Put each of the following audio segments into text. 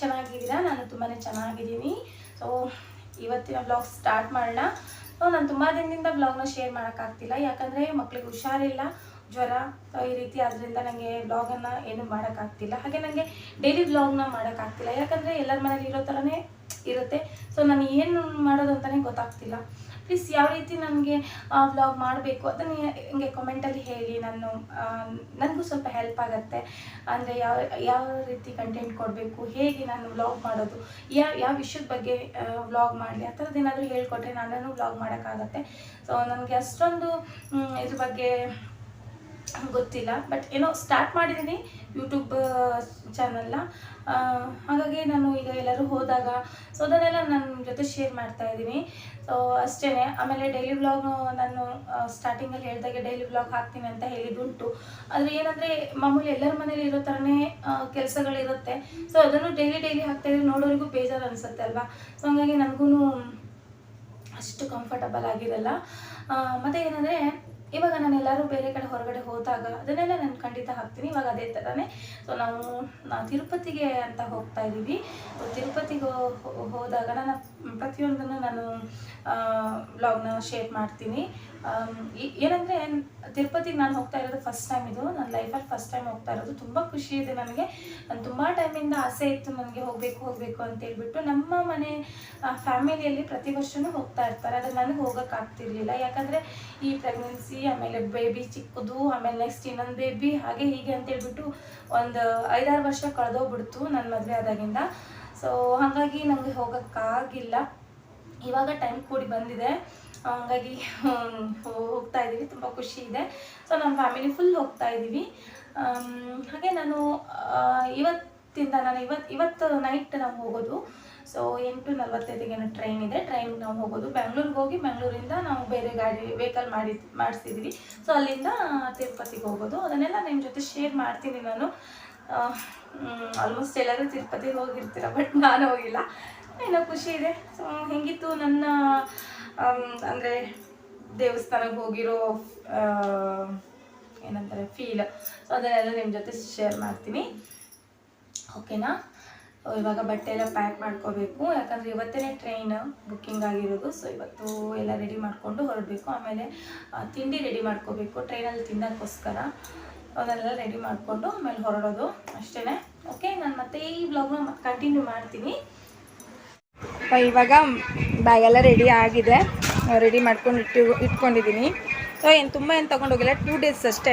ಚೆನ್ನಾಗಿದ್ದೀರಾ? ನಾನು ತುಂಬಾ ಚೆನ್ನಾಗಿದ್ದೀನಿ. ಸೊ ಇವತ್ತಿನ ಬ್ಲಾಗ್ ಸ್ಟಾರ್ಟ್ ಮಾಡೋಣ. ಸೊ ನಾನು ತುಂಬ ದಿನದಿಂದ ಬ್ಲಾಗ್ನ ಶೇರ್ ಮಾಡೋಕ್ಕಾಗ್ತಿಲ್ಲ. ಯಾಕಂದರೆ ಮಕ್ಳಿಗೆ ಹುಷಾರಿಲ್ಲ. ಜ್ವರ ಈ ರೀತಿ ಆದ್ರಿಂದ ನನಗೆ ಬ್ಲಾಗನ್ನು ಏನು ಮಾಡೋಕ್ಕಾಗ್ತಿಲ್ಲ. ಹಾಗೆ ನನಗೆ ಡೈಲಿ ಬ್ಲಾಗ್ನ ಮಾಡೋಕ್ಕಾಗ್ತಿಲ್ಲ. ಯಾಕಂದರೆ ಎಲ್ಲರ ಮನೇಲಿ ಇರೋ ಥರನೇ ಇರುತ್ತೆ. ಸೊ ನಾನು ಏನು ಮಾಡೋದು ಅಂತಲೇ ಗೊತ್ತಾಗ್ತಿಲ್ಲ. ಪ್ಲೀಸ್ ಯಾವ ರೀತಿ ನನಗೆ ವ್ಲಾಗ್ ಮಾಡಬೇಕು ಅದನ್ನು ಹಿಂಗೆ ಕಮೆಂಟಲ್ಲಿ ಹೇಳಿ. ನಾನು ನನಗೂ ಸ್ವಲ್ಪ ಹೆಲ್ಪ್ ಆಗುತ್ತೆ. ಅಂದರೆ ಯಾವ ಯಾವ ರೀತಿ ಕಂಟೆಂಟ್ ಕೊಡಬೇಕು, ಹೇಗೆ ನಾನು ವ್ಲಾಗ್ ಮಾಡೋದು ಯಾವ ಯಾವ ವಿಷಯದ ಬಗ್ಗೆ ವ್ಲಾಗ್ ಮಾಡಲಿ, ಆ ಥರದ್ದು ಏನಾದರೂ ಹೇಳ್ಕೊಟ್ರೆ ನಾನು ವ್ಲಾಗ್ ಮಾಡೋಕ್ಕಾಗತ್ತೆ. ಸೊ ನನಗೆ ಅಷ್ಟೊಂದು ಇದ್ರ ಬಗ್ಗೆ ಗೊತ್ತಿಲ್ಲ. ಬಟ್ ಏನೋ ಸ್ಟಾರ್ಟ್ ಮಾಡಿದ್ದೀನಿ ಯೂಟ್ಯೂಬ್ ಚಾನಲ್ನ ಹಾಗಾಗಿ ನಾನು ಈಗ ಎಲ್ಲರೂ ಹೋದಾಗ ಸೊ ಅದನ್ನೆಲ್ಲ ನನ್ನ ಜೊತೆ ಶೇರ್ ಮಾಡ್ತಾ ಇದ್ದೀನಿ. ಸೊ ಅಷ್ಟೇ ಆಮೇಲೆ ಡೈಲಿ ವ್ಲಾಗ್ ನಾನು ಸ್ಟಾರ್ಟಿಂಗಲ್ಲಿ ಹೇಳಿದಾಗೆ ಡೈಲಿ ವ್ಲಾಗ್ ಹಾಕ್ತೀನಿ ಅಂತ ಹೇಳಿದ್ದುಂಟು. ಆದರೆ ಏನಂದರೆ ಮಾಮೂಲಿ ಎಲ್ಲರ ಮನೇಲಿ ಇರೋ ಥರನೇ ಕೆಲಸಗಳಿರುತ್ತೆ. ಸೊ ಅದನ್ನು ಡೈಲಿ ಡೈಲಿ ಹಾಕ್ತಾ ಇದ್ರೆ ನೋಡೋರಿಗೂ ಬೇಜಾರು ಅನಿಸುತ್ತೆ ಅಲ್ವಾ? ಸೊ ಹಂಗಾಗಿ ನನಗೂ ಅಷ್ಟು ಕಂಫರ್ಟಬಲ್ ಆಗಿರಲ್ಲ. ಮತ್ತೆ ಏನಂದರೆ ಇವಾಗ ನಾನು ಎಲ್ಲರೂ ಬೇರೆ ಕಡೆ ಹೊರಗಡೆ ಹೋದಾಗ ಅದನ್ನೆಲ್ಲ ನಾನು ಖಂಡಿತ ಹಾಕ್ತೀನಿ. ಇವಾಗ ಅದೇ ಥರನೇ ಸೊ ನಾವು ನಾವು ತಿರುಪತಿಗೆ ಅಂತ ಹೋಗ್ತಾ ಇದ್ದೀವಿ. ತಿರುಪತಿಗೆ ಹೋದಾಗ ನಾನು ಪ್ರತಿಯೊಂದನ್ನು ನಾನು ಬ್ಲಾಗ್ನ ಶೇರ್ ಮಾಡ್ತೀನಿ. ಏನಂದರೆ, ತಿರುಪತಿಗೆ ನಾನು ಹೋಗ್ತಾ ಇರೋದು ಫಸ್ಟ್ ಟೈಮ್ ಇದು. ನನ್ನ ಲೈಫಲ್ಲಿ ಫಸ್ಟ್ ಟೈಮ್ ಹೋಗ್ತಾ ಇರೋದು. ತುಂಬ ಖುಷಿ ಇದೆ ನನಗೆ. ನಾನು ತುಂಬ ಟೈಮಿಂದ ಆಸೆ ಇತ್ತು ನನಗೆ ಹೋಗಬೇಕು ಹೋಗಬೇಕು ಅಂತ ಹೇಳ್ಬಿಟ್ಟು ನಮ್ಮ ಮನೆ ಫ್ಯಾಮಿಲಿಯಲ್ಲಿ ಪ್ರತಿ ವರ್ಷವೂ ಹೋಗ್ತಾ ಇರ್ತಾರೆ. ಆದರೆ ನನಗೆ ಹೋಗೋಕ್ಕಾಗ್ತಿರ್ಲಿಲ್ಲ ಯಾಕಂದರೆ ಈ ಪ್ರೆಗ್ನೆನ್ಸಿ ಆಮೇಲೆ ಬೇಬಿ ಚಿಕ್ಕದು, ಆಮೇಲೆ ನೆಕ್ಸ್ಟ್ ಇನ್ನೊಂದು ಬೇಬಿ ಹಾಗೆ ಹೀಗೆ ಅಂತ ಹೇಳ್ಬಿಟ್ಟು ಒಂದು ಐದಾರು ವರ್ಷ ಕಳೆದೋಗ್ಬಿಡ್ತು ನನ್ನ ಮದುವೆ ಆದಾಗಿಂದ. ಸೊ ಹಾಗಾಗಿ ನನಗೆ ಹೋಗೋಕ್ಕಾಗಿಲ್ಲ ಇವಾಗ ಟೈಮ್ ಕೂಡಿ ಬಂದಿದೆ. ಹಾಗಾಗಿ ಹೋಗ್ತಾ ಇದ್ದೀವಿ, ತುಂಬ ಖುಷಿ ಇದೆ. ಸೊ ನಮ್ಮ ಫ್ಯಾಮಿಲಿ ಫುಲ್ ಹೋಗ್ತಾ ಇದ್ದೀವಿ. ಹಾಗೆ ನಾನು ಇವತ್ತಿಂದ ನಾನು ಇವತ್ತು ಇವತ್ತು ನೈಟ್ ನಾವು ಹೋಗೋದು. ಸೊ ಎಂಟು ನಲ್ವತ್ತೈದಿಗೆ ಟ್ರೈನ್ ಇದೆ ಟ್ರೈನ್ ನಾವು ಹೋಗೋದು. ಬೆಂಗಳೂರಿಗೆ ಹೋಗಿ ಬೆಂಗಳೂರಿಂದ ನಾವು ಬೇರೆ ಗಾಡಿ ವೆಹಿಕಲ್ ಮಾಡಿ, ಮಾಡಿಸಿದ್ವಿ. ಸೊ ಅಲ್ಲಿಂದ ತಿರುಪತಿಗೆ ಹೋಗೋದು. ಅದನ್ನೆಲ್ಲ ನಿಮ್ಮ ಜೊತೆ ಶೇರ್ ಮಾಡ್ತೀನಿ ನಾನು. ಆಲ್ಮೋಸ್ಟ್ ಎಲ್ಲರೂ ತಿರುಪತಿಗೆ ಹೋಗಿರ್ತೀರ ಬಟ್ ನಾನು ಹೋಗಿಲ್ಲ. ಏನೋ ಖುಷಿ ಇದೆ. ಸೊ ಹೆಂಗಿತ್ತು ನನ್ನ ಅಂದರೆ ದೇವಸ್ಥಾನಕ್ಕೆ ಹೋಗಿರೋ ಏನಂತಾರೆ ಫೀಲ್ ಸೊ ಅದನ್ನೆಲ್ಲ ನಿಮ್ಮ ಜೊತೆ ಶೇರ್ ಮಾಡ್ತೀನಿ. ಓಕೆನಾ ಇವಾಗ ಬಟ್ಟೆ ಎಲ್ಲ ಪ್ಯಾಕ್ ಮಾಡ್ಕೋಬೇಕು. ಯಾಕಂದರೆ ಇವತ್ತೇ ಟ್ರೈನ್ ಬುಕ್ಕಿಂಗ್ ಆಗಿರೋದು. ಸೊ ಇವತ್ತು ಎಲ್ಲ ರೆಡಿ ಮಾಡಿಕೊಂಡು ಹೊರಡಬೇಕು. ಆಮೇಲೆ ತಿಂಡಿ ರೆಡಿ ಮಾಡ್ಕೋಬೇಕು. ಟ್ರೈನಲ್ಲಿ ತಿನ್ನೋಕ್ಕೋಸ್ಕರ ಅದನ್ನೆಲ್ಲ ರೆಡಿ ಮಾಡಿಕೊಂಡು ಆಮೇಲೆ ಹೊರಡೋದು ಅಷ್ಟೇ ಓಕೆ ನಾನು ಮತ್ತೆ ಈ ಬ್ಲಾಗ್ನ ಕಂಟಿನ್ಯೂ ಮಾಡ್ತೀನಿ. ಇವಾಗ ಬ್ಯಾಗ್ ಎಲ್ಲ ರೆಡಿ ಆಗಿದೆ. ರೆಡಿ ಮಾಡ್ಕೊಂಡು ಇಟ್ಟು ಇಟ್ಕೊಂಡಿದ್ದೀನಿ ಸೊ ಏನು, ತುಂಬ ಏನು ತೊಗೊಂಡೋಗಿಲ್ಲ. ಟೂ ಡೇಸ್ ಅಷ್ಟೇ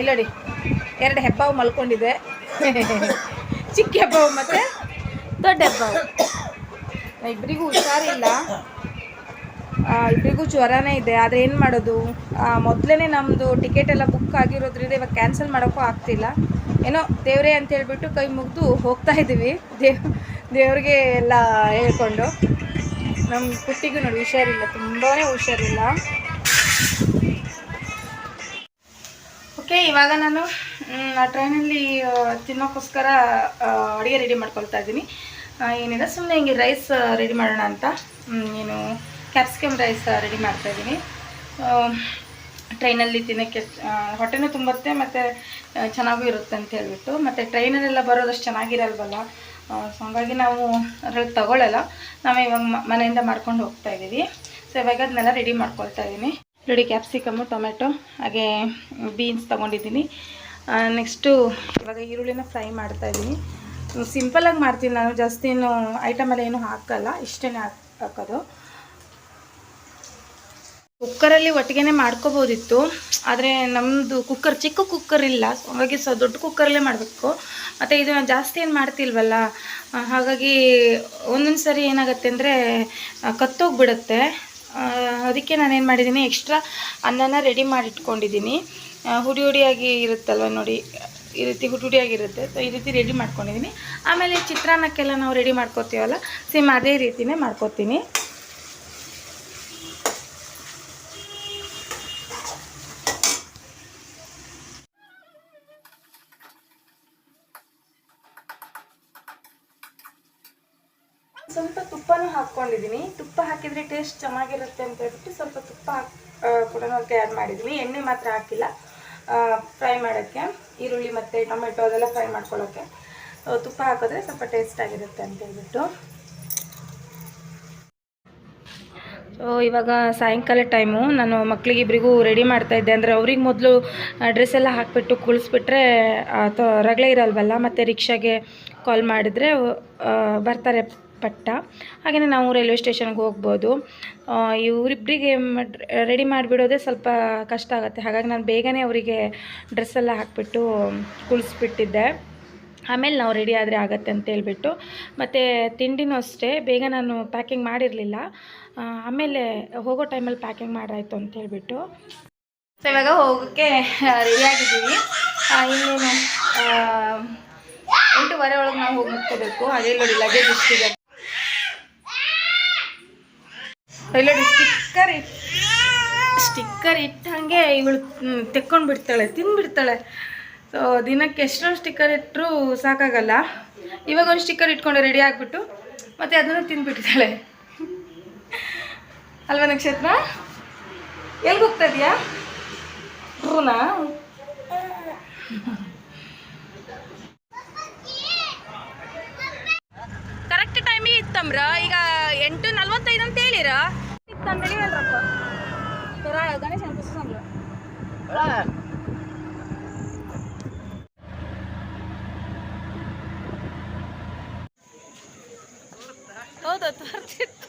ಇಲ್ಲಡಿ ಎರಡು ಹೆಬ್ಬಾವು ಮಲ್ಕೊಂಡಿದೆ. ಚಿಕ್ಕ ಹಬ್ಬವು ಮತ್ತು ದೊಡ್ಡ ಹೆಬ್ಬಾವು ಇಬ್ಬರಿಗೂ ಹುಷಾರಿಲ್ಲ. ಇಬ್ಬರಿಗೂ ಜ್ವರನೇ ಇದೆ. ಆದರೆ ಏನು ಮಾಡೋದು? ಮೊದಲೇ ನಮ್ಮದು ಟಿಕೆಟ್ ಎಲ್ಲ ಬುಕ್ ಆಗಿರೋದ್ರಿಂದ ಇವಾಗ ಕ್ಯಾನ್ಸಲ್ ಮಾಡೋಕ್ಕೂ ಆಗ್ತಿಲ್ಲ. ಏನೋ ದೇವರೇ ಅಂತ ಹೇಳ್ಬಿಟ್ಟು ಕೈ ಮುಗಿದು ಹೋಗ್ತಾ ಇದ್ದೀವಿ. ದೇವ್, ದೇವ್ರಿಗೆ ಎಲ್ಲ ಹೇಳ್ಕೊಂಡು. ನಮ್ಮ ಪುಟ್ಟಿಗೂ ನೋಡಿ, ಹುಷಾರಿಲ್ಲ. ತುಂಬಾ ಹುಷಾರಿಲ್ಲ. ಓಕೆ, ಇವಾಗ ನಾನು ಟ್ರೈನಲ್ಲಿ ತಿನ್ನೋಕ್ಕೋಸ್ಕರ ಅಡುಗೆ ರೆಡಿ ಮಾಡ್ಕೊಳ್ತಾ ಇದ್ದೀನಿ. ಏನಿಲ್ಲ ಸುಮ್ಮನೆ ಹಿಂಗೆ ರೈಸ್ ರೆಡಿ ಮಾಡೋಣ ಅಂತ. ಏನು ಕ್ಯಾಪ್ಸಿಕಮ್ ರೈಸ್ ರೆಡಿ ಮಾಡ್ತಾ ಇದ್ದೀನಿ. ಟ್ರೈನಲ್ಲಿ ತಿನ್ನೋಕ್ಕೆ ಹೊಟ್ಟೆನೂ ತುಂಬುತ್ತೆ, ಮತ್ತು ಚೆನ್ನಾಗೂ ಇರುತ್ತೆ ಅಂತ ಹೇಳ್ಬಿಟ್ಟು, ಮತ್ತು ಟ್ರೈನಲ್ಲೆಲ್ಲ ಬರೋದಷ್ಟು ಚೆನ್ನಾಗಿರಲ್ವಲ್ಲ? ಸೊ ಹಂಗಾಗಿ ನಾವು ಅದ್ರಲ್ಲಿ ತಗೊಳ್ಳಲ್ಲ. ನಾವು ಇವಾಗ ಮನೆಯಿಂದ ಮಾಡ್ಕೊಂಡು ಹೋಗ್ತಾ ಇದ್ದೀವಿ. ಸೊ ಇವಾಗ ಅದನ್ನೆಲ್ಲ ರೆಡಿ ಮಾಡ್ಕೊಳ್ತಾ ಇದ್ದೀನಿ. ನೋಡಿ ಕ್ಯಾಪ್ಸಿಕಮ್ಮು ಟೊಮೆಟೊ ಹಾಗೆ ಬೀನ್ಸ್ ತೊಗೊಂಡಿದ್ದೀನಿ. ನೆಕ್ಸ್ಟು ಇವಾಗ ಈರುಳ್ಳಿನ ಫ್ರೈ ಮಾಡ್ತಾ ಇದ್ದೀನಿ. ಸಿಂಪಲಾಗಿ ಮಾಡ್ತೀನಿ ನಾನು ಜಾಸ್ತಿ ಏನು ಐಟಮ್ ಎಲ್ಲ ಏನು ಹಾಕಲ್ಲ ಇಷ್ಟೇ ಹಾಕ್- ಹಾಕೋದು. ಕುಕ್ಕರಲ್ಲಿ ಒಟ್ಟಿಗೆ ಮಾಡ್ಕೋಬೋದಿತ್ತು, ಆದರೆ ನಮ್ಮದು ಕುಕ್ಕರ್ ಚಿಕ್ಕ ಕುಕ್ಕರ್ ಇಲ್ಲ, ಹಾಗಾಗಿ ಸ ದೊಡ್ಡ ಕುಕ್ಕರಲ್ಲೇ ಮಾಡಬೇಕು. ಮತ್ತು ಇದು ನಾನು ಜಾಸ್ತಿ ಏನು ಮಾಡ್ತಿಲ್ವಲ್ಲ ಹಾಗಾಗಿ ಒಂದೊಂದು ಸರಿ ಏನಾಗುತ್ತೆ ಅಂದರೆ ಕತ್ತೋಗ್ಬಿಡುತ್ತೆ. ಅದಕ್ಕೆ ನಾನೇನು ಮಾಡಿದ್ದೀನಿ ಎಕ್ಸ್ಟ್ರಾ ಅನ್ನನ ರೆಡಿ ಮಾಡಿಟ್ಕೊಂಡಿದ್ದೀನಿ ಹುಡಿ ಹುಡಿಯಾಗಿ ಇರುತ್ತಲ್ವ ನೋಡಿ, ಈ ರೀತಿ ಹುಡಿ ಹುಡಿಯಾಗಿರುತ್ತೆ ಸೊ ಈ ರೀತಿ ರೆಡಿ ಮಾಡ್ಕೊಂಡಿದ್ದೀನಿ ಆಮೇಲೆ ಚಿತ್ರಾನ್ನಕ್ಕೆಲ್ಲ ನಾವು ರೆಡಿ ಮಾಡ್ಕೋತೀವಲ್ಲ ಸೇಮ್ ಅದೇ ರೀತಿನೇ ಮಾಡ್ಕೋತೀನಿ. ಹಾಕ್ಕೊಂಡಿದ್ದೀನಿ ತುಪ್ಪ ಹಾಕಿದರೆ ಟೇಸ್ಟ್ ಚೆನ್ನಾಗಿರುತ್ತೆ ಅಂತ ಹೇಳ್ಬಿಟ್ಟು ಸ್ವಲ್ಪ ತುಪ್ಪ ಕೂಡ ಅದಕ್ಕೆ ಆ್ಯಡ್ ಮಾಡಿದ್ದೀನಿ ಎಣ್ಣೆ ಮಾತ್ರ ಹಾಕಿಲ್ಲ. ಫ್ರೈ ಮಾಡೋಕ್ಕೆ, ಈರುಳ್ಳಿ ಮತ್ತು ಟೊಮೆಟೊ ಅದೆಲ್ಲ ಫ್ರೈ ಮಾಡ್ಕೊಳ್ಳೋಕ್ಕೆ. ತುಪ್ಪ ಹಾಕಿದ್ರೆ ಸ್ವಲ್ಪ ಟೇಸ್ಟ್ ಆಗಿರುತ್ತೆ ಅಂತ ಹೇಳ್ಬಿಟ್ಟು. ಸೊ ಇವಾಗ ಸಾಯಂಕಾಲ ಟೈಮು ನಾನು ಮಕ್ಕಳಿಗೆ ಇಬ್ಬರಿಗೂ ರೆಡಿ ಮಾಡ್ತಾ ಇದ್ದೆ. ಅಂದರೆ ಅವ್ರಿಗೆ ಮೊದಲು ಡ್ರೆಸ್ ಎಲ್ಲ ಹಾಕಿಬಿಟ್ಟು ಕುಳಿಸ್ಬಿಟ್ರೆ ರಗಳೆ ಇರಲ್ವಲ್ಲ? ಮತ್ತು ರಿಕ್ಷಾಗೆ ಕಾಲ್ ಮಾಡಿದರೆ ಬರ್ತಾರೆ. ಪಟ್ಟ. ಹಾಗೆಯೇ ನಾವು ರೈಲ್ವೆ ಸ್ಟೇಷನ್ಗೆ ಹೋಗ್ಬೋದು. ಇವರಿಬ್ಬರಿಗೆ ರೆಡಿ ಮಾಡಿಬಿಡೋದೇ ಸ್ವಲ್ಪ ಕಷ್ಟ ಆಗುತ್ತೆ. ಹಾಗಾಗಿ ನಾನು ಬೇಗನೆ ಅವರಿಗೆ ಡ್ರೆಸ್ಸೆಲ್ಲ ಹಾಕಿಬಿಟ್ಟು ಕುಳಿಸ್ಬಿಟ್ಟಿದ್ದೆ. ಆಮೇಲೆ ನಾವು ರೆಡಿ ಆದರೆ ಆಗತ್ತೆ ಅಂತ ಹೇಳ್ಬಿಟ್ಟು. ಮತ್ತು ತಿಂಡಿನೂ ಅಷ್ಟೇ. ಬೇಗ ನಾನು ಪ್ಯಾಕಿಂಗ್ ಮಾಡಿರಲಿಲ್ಲ. ಆಮೇಲೆ ಹೋಗೋ ಟೈಮಲ್ಲಿ ಪ್ಯಾಕಿಂಗ್ ಮಾಡಾಯಿತು ಅಂತ ಹೇಳ್ಬಿಟ್ಟು. ಸೊ ಇವಾಗ ಹೋಗೋಕ್ಕೆ ರೆಡಿ ಆಗಿದ್ದೀವಿ ಆ, ಇನ್ನೇನು ಎಂಟೂವರೆ ಒಳಗೆ ನಾವು ಹೋಗಿ ಮುಟ್ಕೋಬೇಕು. ಅದೇ ನೋಡಿ ಲಗೇಜ್ ಇಷ್ಟಿದೆ ಇಲ್ಲಿ ಸ್ಟಿಕ್ಕರ್ ಸ್ಟಿಕ್ಕರ್ ಇಟ್ಟಂಗೆ ಇವಳು ತೆಕ್ಕೊಂಡು ಬಿಡ್ತಾಳೆ ತಿಂದ್ಬಿಡ್ತಾಳೆ ಸೊ ದಿನಕ್ಕೆ ಎಷ್ಟೊಂದು ಸ್ಟಿಕ್ಕರ್ ಇಟ್ಟರು ಸಾಕಾಗಲ್ಲ. ಇವಾಗ ಒಂದು ಸ್ಟಿಕ್ಕರ್ ಇಟ್ಕೊಂಡು ರೆಡಿ ಆಗಿಬಿಟ್ಟು ಮತ್ತೆ ಅದನ್ನು ತಿಂದ್ಬಿಟ್ಟಿದ್ದಾಳೆ ಅಲ್ವಾ ನಕ್ಷತ್ರ? ಎಲ್ಲಿಗೆ ಹೋಗ್ತಾ ಇದೆಯಾ? ರೂನಾ ತಗೊಂಬಂದ್ರ ಈಗ ಎಂಟು ನಲ್ವತ್ತೈದು ಅಂತ ಹೇಳಿರ? ತಂದೇಳಿ ಹೇಳ್ರಪ್ಪ ತರ ಪುಸ್ತಕ ಹೌದಾ ತೋರ್ತಿತ್ತು